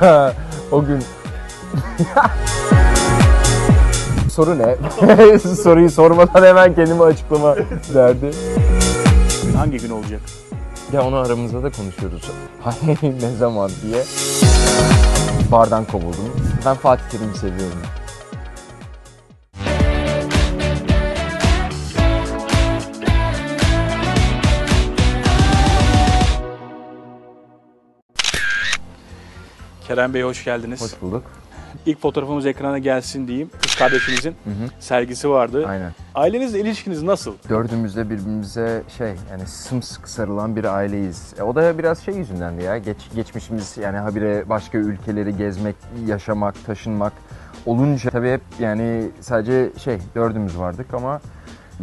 o gün Soru ne? Soruyu sormadan hemen kendime açıklama derdi. Hangi gün olacak? Ya onu aramızda da konuşuyoruz. Ne zaman diye. Bardan kovuldum. Ben Fatih Terim'i seviyorum. Kerem Bey hoş geldiniz. Hoş bulduk. İlk fotoğrafımız ekrana gelsin diyeyim. Kız kardeşinizin sergisi vardı. Aynen. Ailenizle ilişkiniz nasıl? Dördümüz de birbirimize şey yani sımsıkı sarılan bir aileyiz. E, o da biraz şey yüzündendi ya. Geç, geçmişimiz yani habire başka ülkeleri gezmek, yaşamak, taşınmak olunca tabii hep yani sadece şey dördümüz vardık ama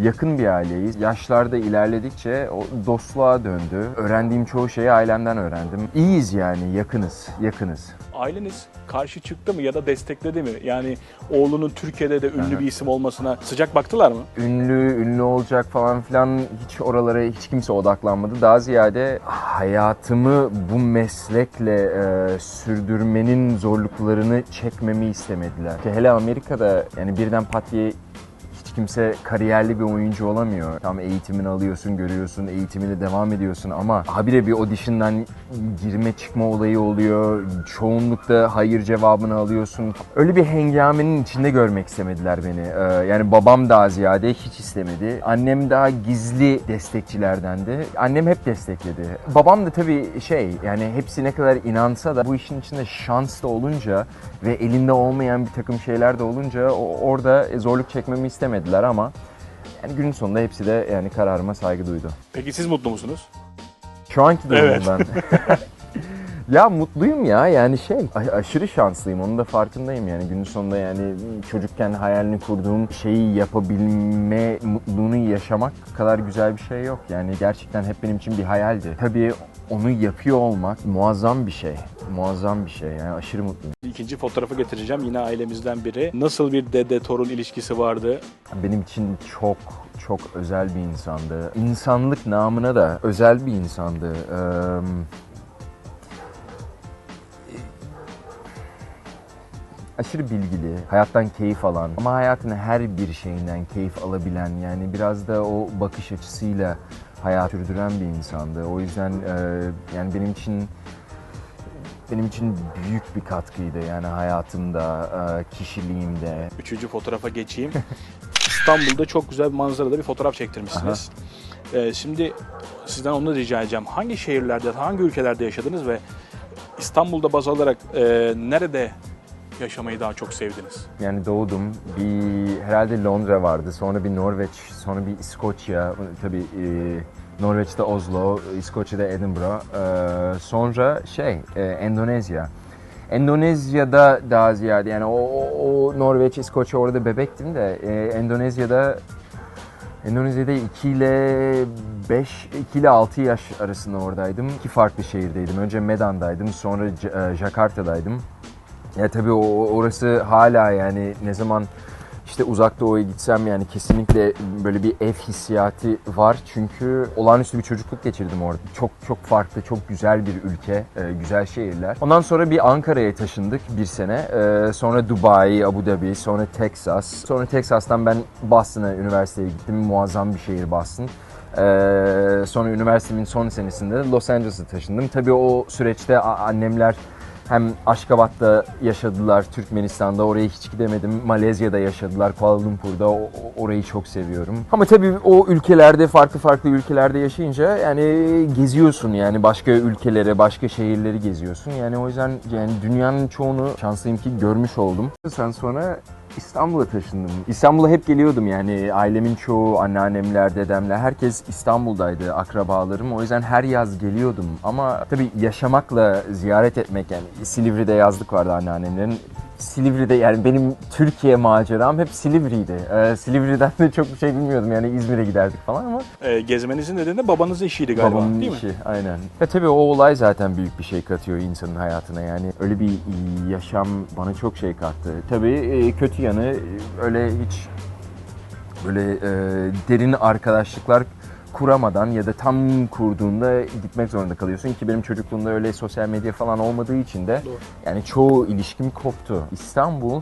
yakın bir aileyiz. Yaşlarda ilerledikçe o dostluğa döndü. Öğrendiğim çoğu şeyi ailemden öğrendim. İyiyiz yani yakınız, yakınız. Aileniz karşı çıktı mı ya da destekledi mi? Yani oğlunun Türkiye'de de ünlü bir isim olmasına sıcak baktılar mı? ünlü, ünlü olacak falan filan hiç oralara hiç kimse odaklanmadı. Daha ziyade hayatımı bu meslekle e, sürdürmenin zorluklarını çekmemi istemediler. Hele Amerika'da yani birden pat diye kimse kariyerli bir oyuncu olamıyor. Tam eğitimini alıyorsun, görüyorsun, eğitimine devam ediyorsun ama habire bir audition'dan girme çıkma olayı oluyor. Çoğunlukta hayır cevabını alıyorsun. Öyle bir hengamenin içinde görmek istemediler beni. Ee, yani babam daha ziyade hiç istemedi. Annem daha gizli destekçilerdendi. Annem hep destekledi. Babam da tabii şey yani hepsi ne kadar inansa da bu işin içinde şans da olunca ve elinde olmayan bir takım şeyler de olunca orada zorluk çekmemi istemediler ama yani günün sonunda hepsi de yani kararıma saygı duydu. Peki siz mutlu musunuz? Şu anki durumumdan. ya mutluyum ya yani şey aşırı şanslıyım onun da farkındayım yani günün sonunda yani çocukken hayalini kurduğum şeyi yapabilme mutluluğunu yaşamak kadar güzel bir şey yok yani gerçekten hep benim için bir hayaldi. Tabii onu yapıyor olmak muazzam bir şey. Muazzam bir şey yani aşırı mutluyum. İkinci fotoğrafı getireceğim yine ailemizden biri. Nasıl bir dede torun ilişkisi vardı? Benim için çok çok özel bir insandı. İnsanlık namına da özel bir insandı. Ee, aşırı bilgili, hayattan keyif alan ama hayatın her bir şeyinden keyif alabilen yani biraz da o bakış açısıyla hayat sürdüren bir insandı. O yüzden e, yani benim için benim için büyük bir katkıydı yani hayatımda, e, kişiliğimde. Üçüncü fotoğrafa geçeyim. İstanbul'da çok güzel bir manzarada bir fotoğraf çektirmişsiniz. Ee, şimdi sizden onu da rica edeceğim. Hangi şehirlerde, hangi ülkelerde yaşadınız ve İstanbul'da baz alarak e, nerede yaşamayı daha çok sevdiniz? Yani doğdum. Bir herhalde Londra vardı. Sonra bir Norveç, sonra bir İskoçya. Tabii e, Norveç'te Oslo, İskoçya'da Edinburgh. E, sonra şey e, Endonezya. Endonezya'da daha ziyade yani o, o, Norveç, İskoçya orada bebektim de e, Endonezya'da Endonezya'da 2 ile 5, 2 ile 6 yaş arasında oradaydım. İki farklı şehirdeydim. Önce Medan'daydım, sonra e, Jakarta'daydım. Ya tabii orası hala yani ne zaman işte uzak doğuya gitsem yani kesinlikle böyle bir ev hissiyatı var. Çünkü olağanüstü bir çocukluk geçirdim orada. Çok çok farklı, çok güzel bir ülke, e, güzel şehirler. Ondan sonra bir Ankara'ya taşındık bir sene. E, sonra Dubai, Abu Dhabi, sonra Texas. Sonra Texas'tan ben Boston'a üniversiteye gittim. Muazzam bir şehir Boston. Ee, sonra üniversitemin son senesinde Los Angeles'a taşındım. Tabii o süreçte annemler hem Aşkabat'ta yaşadılar, Türkmenistan'da oraya hiç gidemedim. Malezya'da yaşadılar, Kuala Lumpur'da. Orayı çok seviyorum. Ama tabii o ülkelerde, farklı farklı ülkelerde yaşayınca yani geziyorsun yani başka ülkelere, başka şehirleri geziyorsun. Yani o yüzden yani dünyanın çoğunu şanslıyım ki görmüş oldum. Sen sonra İstanbul'a taşındım. İstanbul'a hep geliyordum yani ailemin çoğu, anneannemler, dedemler herkes İstanbul'daydı akrabalarım. O yüzden her yaz geliyordum ama tabii yaşamakla ziyaret etmek yani Silivri'de yazlık vardı anneannemlerin. Silivri'de yani benim Türkiye maceram hep Silivri'ydi. Ee, Silivri'den de çok bir şey bilmiyordum yani İzmir'e giderdik falan ama E, gezmenizin nedeni de babanızın işiydi galiba babamın değil mi? işi aynen. Ya tabii o olay zaten büyük bir şey katıyor insanın hayatına yani öyle bir yaşam bana çok şey kattı. Tabii e, kötü yanı e, öyle hiç böyle e, derin arkadaşlıklar kuramadan ya da tam kurduğunda gitmek zorunda kalıyorsun ki benim çocukluğumda öyle sosyal medya falan olmadığı için de Doğru. yani çoğu ilişkim koptu. İstanbul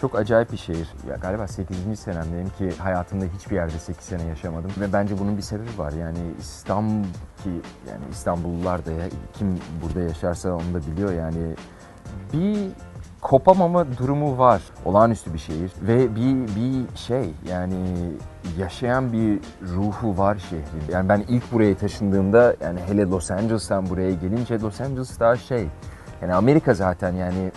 çok acayip bir şehir. Ya galiba 8. senemdeyim ki hayatımda hiçbir yerde 8 sene yaşamadım. Ve bence bunun bir sebebi var. Yani İstanbul ki yani İstanbullular da ya, kim burada yaşarsa onu da biliyor yani bir kopamama durumu var. Olağanüstü bir şehir ve bir bir şey yani yaşayan bir ruhu var şehrin. Yani ben ilk buraya taşındığımda yani hele Los Angeles'tan buraya gelince Los Angeles daha şey yani Amerika zaten yani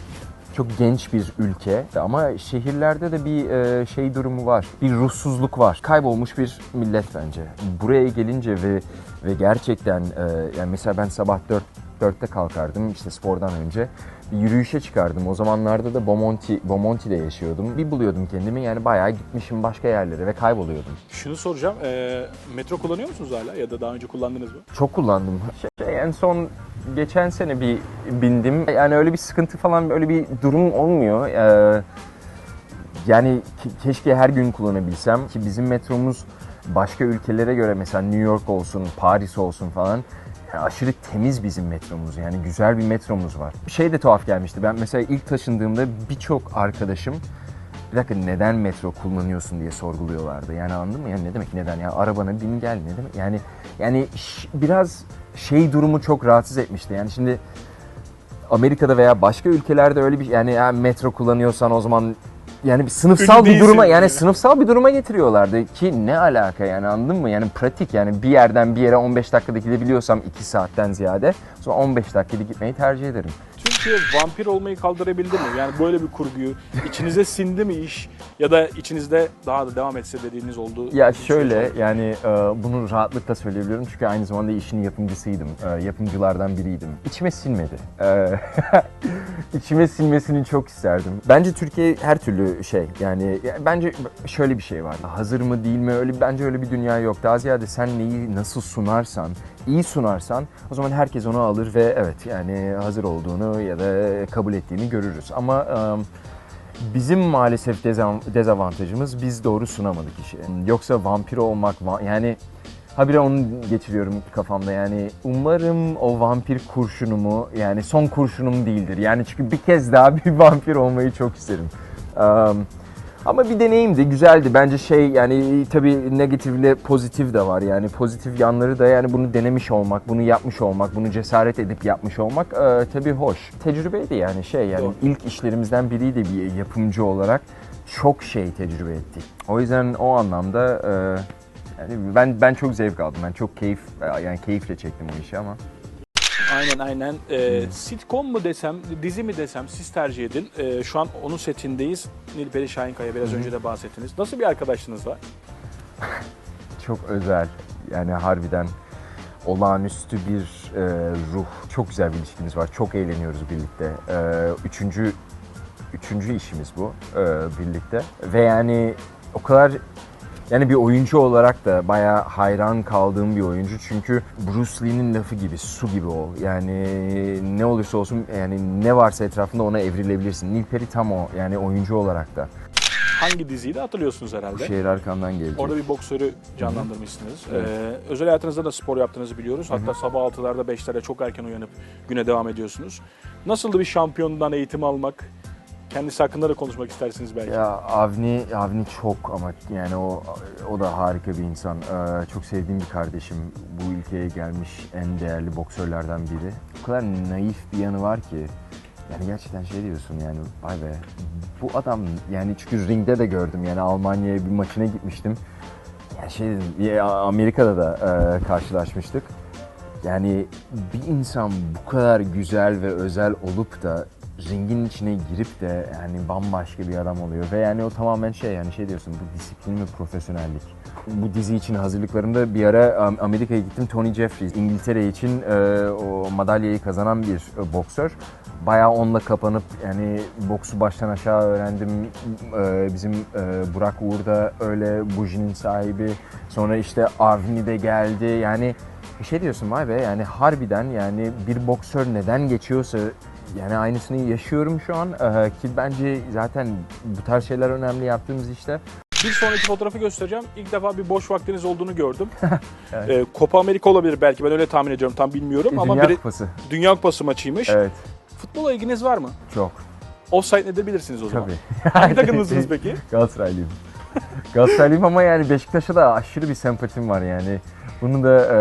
çok genç bir ülke ama şehirlerde de bir e, şey durumu var. Bir ruhsuzluk var. Kaybolmuş bir millet bence. Buraya gelince ve ve gerçekten e, yani mesela ben sabah 4 4'te kalkardım işte spordan önce. Bir yürüyüşe çıkardım. O zamanlarda da Bomonti, Bomonti'de yaşıyordum. Bir buluyordum kendimi yani bayağı gitmişim başka yerlere ve kayboluyordum. Şunu soracağım. e, metro kullanıyor musunuz hala ya da daha önce kullandınız mı? Çok kullandım. Şey, en son geçen sene bir bindim. Yani öyle bir sıkıntı falan öyle bir durum olmuyor. Ee, yani ke- keşke her gün kullanabilsem ki bizim metromuz başka ülkelere göre mesela New York olsun, Paris olsun falan yani aşırı temiz bizim metromuz. Yani güzel bir metromuz var. Bir şey de tuhaf gelmişti. Ben mesela ilk taşındığımda birçok arkadaşım bir dakika neden metro kullanıyorsun diye sorguluyorlardı. Yani anladın mı? Yani ne demek neden ya arabana bin gel ne demek? Yani yani biraz şey durumu çok rahatsız etmişti. Yani şimdi Amerika'da veya başka ülkelerde öyle bir yani ya metro kullanıyorsan o zaman yani bir sınıfsal Ünlü bir duruma yani yani. sınıfsal bir duruma getiriyorlardı ki ne alaka yani anladın mı? Yani pratik yani bir yerden bir yere 15 dakikada gidebiliyorsam 2 saatten ziyade zaman 15 dakikada gitmeyi tercih ederim. Türkiye vampir olmayı kaldırabildi mi? Yani böyle bir kurguyu içinize sindi mi iş ya da içinizde daha da devam etse dediğiniz oldu? Ya şöyle yani e, bunu rahatlıkla söyleyebilirim çünkü aynı zamanda işin yapımcısıydım. E, yapımcılardan biriydim. İçime sinmedi. E, içime sinmesini çok isterdim. Bence Türkiye her türlü şey yani ya bence şöyle bir şey var. Hazır mı değil mi öyle bence öyle bir dünya yok. Daha ziyade sen neyi nasıl sunarsan, iyi sunarsan o zaman herkes onu alır ve evet yani hazır olduğunu ya da kabul ettiğini görürüz. Ama Bizim maalesef dezavantajımız biz doğru sunamadık işi. Yoksa vampir olmak yani habire onu geçiriyorum kafamda yani umarım o vampir kurşunumu yani son kurşunum değildir. Yani çünkü bir kez daha bir vampir olmayı çok isterim. Um, ama bir deneyimdi, güzeldi. Bence şey yani tabii negatifle pozitif de var. Yani pozitif yanları da yani bunu denemiş olmak, bunu yapmış olmak, bunu cesaret edip yapmış olmak e, tabii hoş. Tecrübeydi yani şey yani Doğru. ilk işlerimizden biriydi bir yapımcı olarak. Çok şey tecrübe ettik. O yüzden o anlamda e, yani ben ben çok zevk aldım. Ben çok keyif yani keyifle çektim o işi ama. Aynen aynen. Ee, sitcom mu desem, dizi mi desem siz tercih edin. Ee, şu an onun setindeyiz. Nilperi Şahinkaya biraz önce de bahsettiniz. Nasıl bir arkadaşlığınız var? çok özel. Yani harbiden olağanüstü bir e, ruh. Çok güzel bir ilişkimiz var. Çok eğleniyoruz birlikte. E, üçüncü, üçüncü işimiz bu e, birlikte. Ve yani o kadar yani bir oyuncu olarak da bayağı hayran kaldığım bir oyuncu. Çünkü Bruce Lee'nin lafı gibi, su gibi ol. Yani ne olursa olsun yani ne varsa etrafında ona evrilebilirsin. Nilperi tam o. Yani oyuncu olarak da. Hangi diziyi de hatırlıyorsunuz Bu herhalde. şehir arkamdan gelecek. Orada bir boksörü canlandırmışsınız. Evet. Ee, özel hayatınızda da spor yaptığınızı biliyoruz. Hatta sabah 6'larda 5'lerde çok erken uyanıp güne devam ediyorsunuz. Nasıldı bir şampiyondan eğitim almak? Kendisi hakkında da konuşmak istersiniz belki. Ya Avni, Avni çok ama yani o o da harika bir insan. Ee, çok sevdiğim bir kardeşim. Bu ülkeye gelmiş en değerli boksörlerden biri. O kadar naif bir yanı var ki. Yani gerçekten şey diyorsun yani vay be bu adam yani çünkü ringde de gördüm yani Almanya'ya bir maçına gitmiştim. Yani şey dedim Amerika'da da e, karşılaşmıştık. Yani bir insan bu kadar güzel ve özel olup da ringin içine girip de yani bambaşka bir adam oluyor ve yani o tamamen şey yani şey diyorsun bu disiplin ve profesyonellik. Bu dizi için hazırlıklarımda bir ara Am- Amerika'ya gittim. Tony Jeffries İngiltere için e, o madalyayı kazanan bir e, boksör. Bayağı onunla kapanıp yani boksu baştan aşağı öğrendim. E, bizim e, Burak Uğur da öyle Buji'nin sahibi. Sonra işte Avni de geldi. Yani şey diyorsun vay be yani harbiden yani bir boksör neden geçiyorsa yani aynısını yaşıyorum şu an Ee, ki bence zaten bu tarz şeyler önemli yaptığımız işte. Bir sonraki fotoğrafı göstereceğim. İlk defa bir boş vaktiniz olduğunu gördüm. Ee, Copa Amerika olabilir belki. Ben öyle tahmin ediyorum. Tam bilmiyorum ama Dünya biri Kupası. Dünya Kupası maçıymış. Evet. Futbola ilginiz var mı? Çok. Offside nedir bilirsiniz o zaman. Tabii. Hangi takımlısınız peki? Galatasaraylıyım. Galatasaraylıyım ama yani Beşiktaş'a da aşırı bir sempatim var yani. Bunu da e,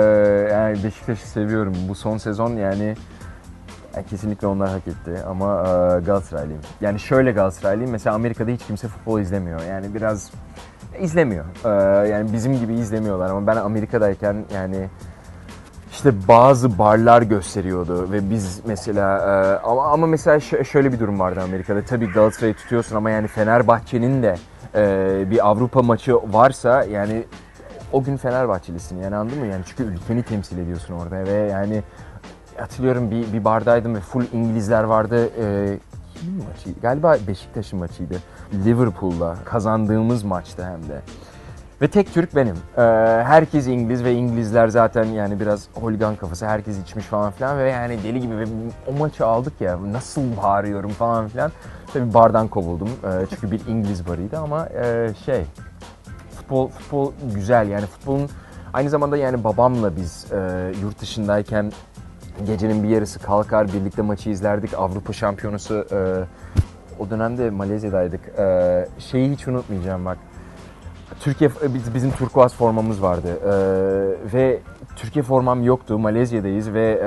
yani Beşiktaş'ı seviyorum. Bu son sezon yani, yani kesinlikle onlar hak etti ama e, Galatasaraylıyım. Yani şöyle Galatasaraylıyım. Mesela Amerika'da hiç kimse futbol izlemiyor. Yani biraz izlemiyor. E, yani bizim gibi izlemiyorlar ama ben Amerika'dayken yani işte bazı barlar gösteriyordu ve biz mesela e, ama ama mesela şöyle bir durum vardı Amerika'da. Tabii Galatasaray'ı tutuyorsun ama yani Fenerbahçe'nin de e, bir Avrupa maçı varsa yani o gün Fenerbahçelisin yani anladın mı? Yani çünkü ülkeni temsil ediyorsun orada ve yani hatırlıyorum bir, bir bardaydım ve full İngilizler vardı. E, kimin maçıydı? Galiba Beşiktaş'ın maçıydı. Liverpool'la kazandığımız maçta hem de. Ve tek Türk benim. Ee, herkes İngiliz ve İngilizler zaten yani biraz holigan kafası. Herkes içmiş falan filan ve yani deli gibi ve o maçı aldık ya nasıl bağırıyorum falan filan. Tabii bardan kovuldum Ee, çünkü bir İngiliz barıydı ama e, şey futbol futbol güzel yani futbolun aynı zamanda yani babamla biz e, yurt dışındayken gecenin bir yarısı kalkar birlikte maçı izlerdik. Avrupa Şampiyonası e, o dönemde Malezya'daydık. E, şeyi hiç unutmayacağım bak. Türkiye biz- bizim turkuaz formamız vardı Ee, ve Türkiye formam yoktu. Malezya'dayız ve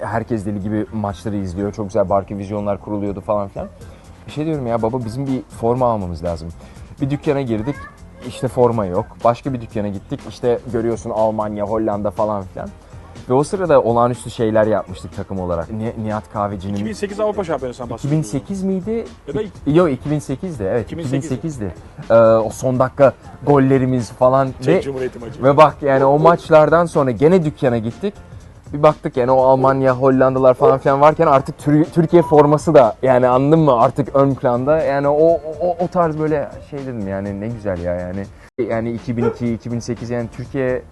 e, herkes deli gibi maçları izliyor. Çok güzel barkı vizyonlar kuruluyordu falan filan. Bir şey diyorum ya baba bizim bir forma almamız lazım. Bir dükkana girdik işte forma yok. Başka bir dükkana gittik işte görüyorsun Almanya, Hollanda falan filan. Ve o sırada olağanüstü şeyler yapmıştık takım olarak. Ni- Nihat Kahveci'nin 2008 Avrupa Şampiyonası'ndan bahsediyoruz. 2008 miydi? Ya da ilk- Yok 2008'di evet 2008. 2008'di. Ee, o son dakika gollerimiz falan Çek ve, Cumhuriyeti maçı. ve bak yani o maçlardan sonra gene dükkana gittik. Bir baktık yani o Almanya, Hollandalar falan filan varken artık Tür- Türkiye forması da yani anladın mı artık ön planda. Yani o, o, o tarz böyle şey dedim yani ne güzel ya yani. Yani 2002, 2008 yani Türkiye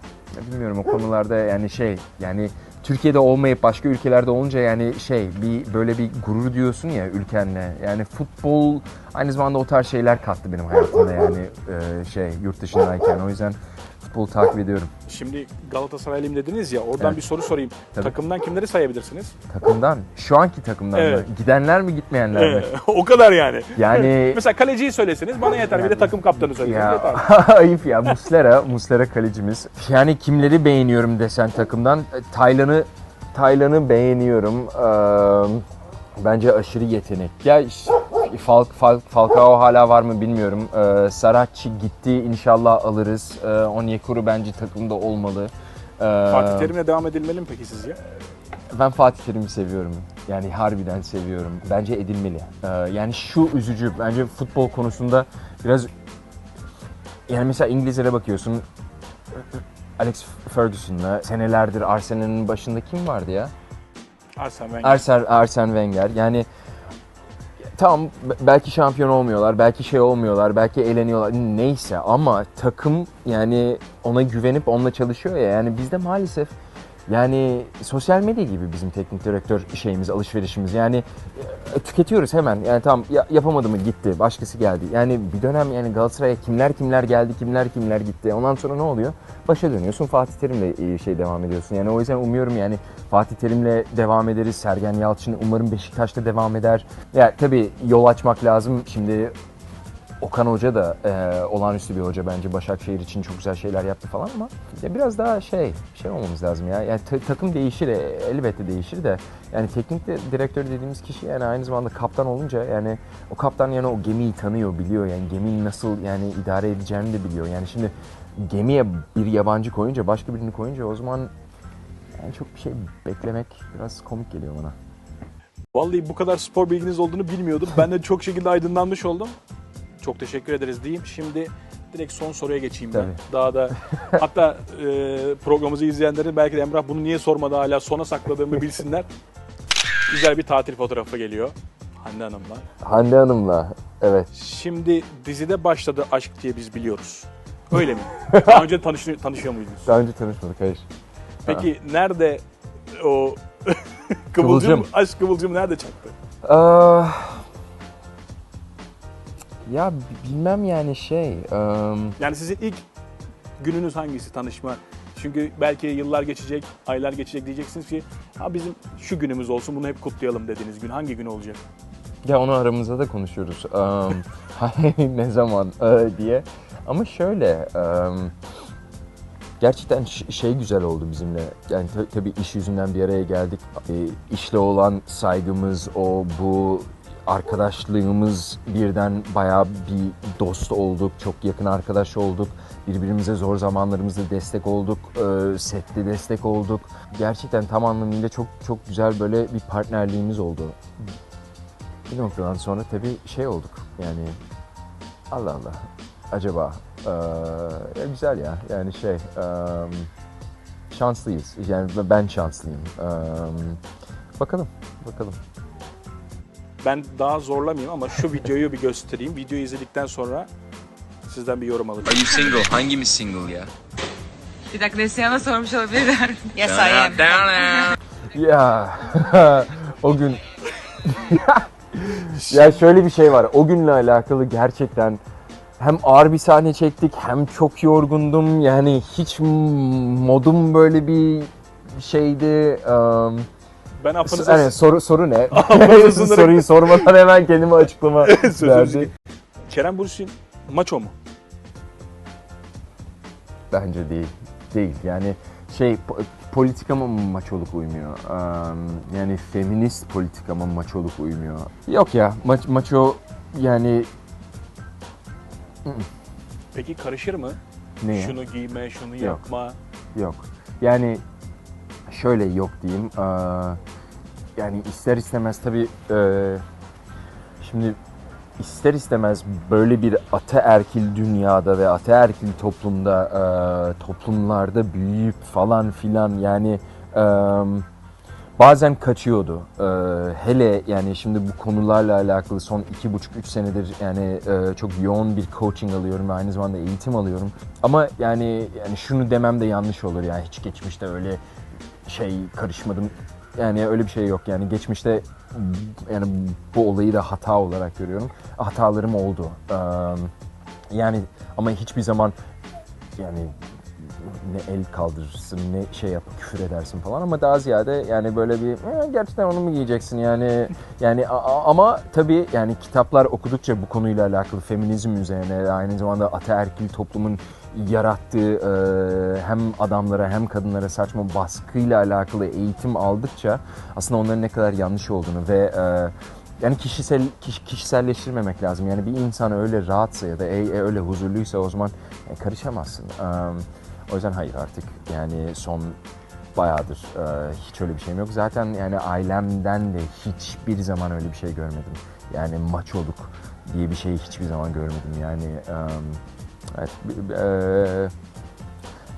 bilmiyorum o konularda yani şey yani Türkiye'de olmayıp başka ülkelerde olunca yani şey bir böyle bir gurur diyorsun ya ülkenle. Yani futbol aynı zamanda o tarz şeyler kattı benim hayatımda yani e, şey yurt dışındayken. O yüzden futbolu takip ediyorum. Şimdi Galatasaraylıyım dediniz ya oradan Evet. bir soru sorayım. Tabii. Takımdan kimleri sayabilirsiniz? Takımdan, şu anki takımdan Evet. mı? Gidenler mi gitmeyenler mi? o kadar yani. Yani Mesela kaleciyi söyleseniz bana yeter. Bir de takım kaptanı söyleseniz ya yeter. ayıp ya Muslera, Muslera kalecimiz. Yani kimleri beğeniyorum desen takımdan? Taylan'ı Taylan'ı beğeniyorum. Ee, bence aşırı yetenek. Ya iş- Falk, Falk, Falcao hala var mı bilmiyorum. Ee, Saracchi gitti inşallah alırız. Ee, Onyekuru bence takımda olmalı. Ee, Fatih Terim'le devam edilmeli mi peki sizce? Ben Fatih Terim'i seviyorum. Yani harbiden seviyorum. Bence edilmeli. Ee, yani şu üzücü. Bence futbol konusunda biraz... Yani mesela İngilizlere bakıyorsun. Alex Ferguson'la senelerdir Arsenal'in başında kim vardı ya? Arsene Wenger. Arsene, Arsene Wenger. Yani be- belki şampiyon olmuyorlar, belki şey olmuyorlar, belki eğleniyorlar neyse ama takım yani ona güvenip onunla çalışıyor ya yani bizde maalesef yani sosyal medya gibi bizim teknik direktör şeyimiz, alışverişimiz. Yani e, tüketiyoruz hemen. Yani tamam ya- yapamadı mı gitti, başkası geldi. Yani bir dönem yani Galatasaray'a kimler kimler geldi, kimler kimler gitti. Ondan sonra ne oluyor? Başa dönüyorsun, Fatih Terim'le e, şey devam ediyorsun. Yani o yüzden umuyorum yani Fatih Terim'le devam ederiz. Sergen Yalçın umarım Beşiktaş'ta devam eder. Ya tabii yol açmak lazım. Şimdi Okan Hoca da e, olağanüstü bir hoca bence Başakşehir için çok güzel şeyler yaptı falan ama ya biraz daha şey şey olmamız lazım ya. Yani ta- takım değişir e, elbette değişir de yani teknik de- direktör dediğimiz kişi yani aynı zamanda kaptan olunca yani o kaptan yani o gemiyi tanıyor, biliyor yani geminin nasıl yani idare edeceğini de biliyor. Yani şimdi gemiye bir yabancı koyunca başka birini koyunca o zaman yani çok bir şey beklemek biraz komik geliyor bana. Vallahi bu kadar spor bilginiz olduğunu bilmiyordum. Ben de çok şekilde aydınlanmış oldum. Çok teşekkür ederiz diyeyim. Şimdi direkt son soruya geçeyim ben. Tabii. Daha da hatta e, programımızı izleyenlerin belki de Emrah bunu niye sormadı hala sona sakladığımı bilsinler. Güzel bir tatil fotoğrafı geliyor Hande Hanım'la. Hande Hanım'la evet. Şimdi dizide başladı aşk diye biz biliyoruz. Öyle mi? Daha önce tanışıyor, tanışıyor muydunuz? Daha önce tanışmadık hayır. Peki nerede o kıvılcım, Kıvılcım. aşk kıvılcım nerede çaktı? Ah. Ya bilmem yani şey. em, Yani sizin ilk gününüz hangisi tanışma? Çünkü belki yıllar geçecek, aylar geçecek diyeceksiniz ki ha bizim şu günümüz olsun bunu hep kutlayalım dediğiniz gün hangi gün olacak? Ya onu aramızda da konuşuyoruz. Em, ne zaman e, diye. Ama şöyle, em, gerçekten şey güzel oldu bizimle. Yani ta- tabii iş yüzünden bir araya geldik. E, işle olan saygımız, o bu arkadaşlığımız birden bayağı bir dost olduk. Çok yakın arkadaş olduk. Birbirimize zor zamanlarımızda destek olduk. E, sette destek olduk. Gerçekten tam anlamıyla çok çok güzel böyle bir partnerliğimiz oldu bir noktadan sonra tabii şey olduk yani Allah Allah acaba ya güzel ya yani şey eee, şanslıyız yani ben şanslıyım Eee, bakalım bakalım Ben daha zorlamayayım ama şu videoyu bir göstereyim. Videoyu izledikten sonra sizden bir yorum alacağım. Are you single? Hangimiz single ya? Bir dakika Neslihan'a sormuş olabilirler. Yes I am. ya o gün ya şöyle bir şey var o günle alakalı gerçekten hem ağır bir sahne çektik hem çok yorgundum yani hiç modum böyle bir şeydi eee Ben affınıza Yani soru soru ne? Soruyu sormadan hemen kendime açıklama verdi. Kerem Bürsin maço mu? Bence değil. Değil. Yani şey po- politikama maçoluk uymuyor. Yani feminist politikama maçoluk uymuyor. Yok ya maç maço yani Peki karışır mı? ne? Şunu giyme, şunu Yok. yapma. Yok. Yani şöyle yok diyeyim. Eee, yani ister istemez tabii eee, şimdi ister istemez böyle bir ataerkil dünyada ve ataerkil toplumda eee, toplumlarda büyüyüp falan filan yani eee, bazen kaçıyordu. Eee, hele yani şimdi bu konularla alakalı son iki buçuk üç senedir yani eee, çok yoğun bir coaching alıyorum ve aynı zamanda eğitim alıyorum. Ama yani yani şunu demem de yanlış olur yani hiç geçmişte öyle şey karışmadım. Yani öyle bir şey yok yani geçmişte yani bu olayı da hata olarak görüyorum. Hatalarım oldu. Yani ama hiçbir zaman yani ne el kaldırırsın ne şey yap küfür edersin falan ama daha ziyade yani böyle bir "E, gerçekten onu mu giyeceksin yani yani ama tabii yani kitaplar okudukça bu konuyla alakalı feminizm üzerine aynı zamanda ataerkil toplumun yarattığı e, hem adamlara hem kadınlara saçma baskıyla alakalı eğitim aldıkça aslında onların ne kadar yanlış olduğunu ve e, yani kişisel kiş- kişiselleştirmemek lazım. Yani bir insan öyle rahatsa ya da e- e- öyle huzurluysa o zaman e, karışamazsın. Eee, o yüzden hayır artık yani son bayağıdır eee, hiç öyle bir şeyim yok. Zaten yani ailemden de hiçbir zaman öyle bir şey görmedim. Yani maçoluk diye bir şeyi hiçbir zaman görmedim. Yani eee, evet eee,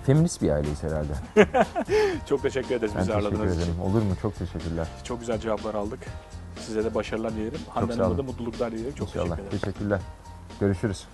feminist bir aileyiz herhalde. Çok teşekkür ederiz bizi teşekkür ağırladığınız için. ederim. Olur mu? Çok teşekkürler. Çok güzel cevaplar aldık. Size de başarılar dilerim. Hande sağ Hanım'a olun. da mutluluklar dilerim. Çok İnşallah. teşekkür ederim. Teşekkürler. Görüşürüz.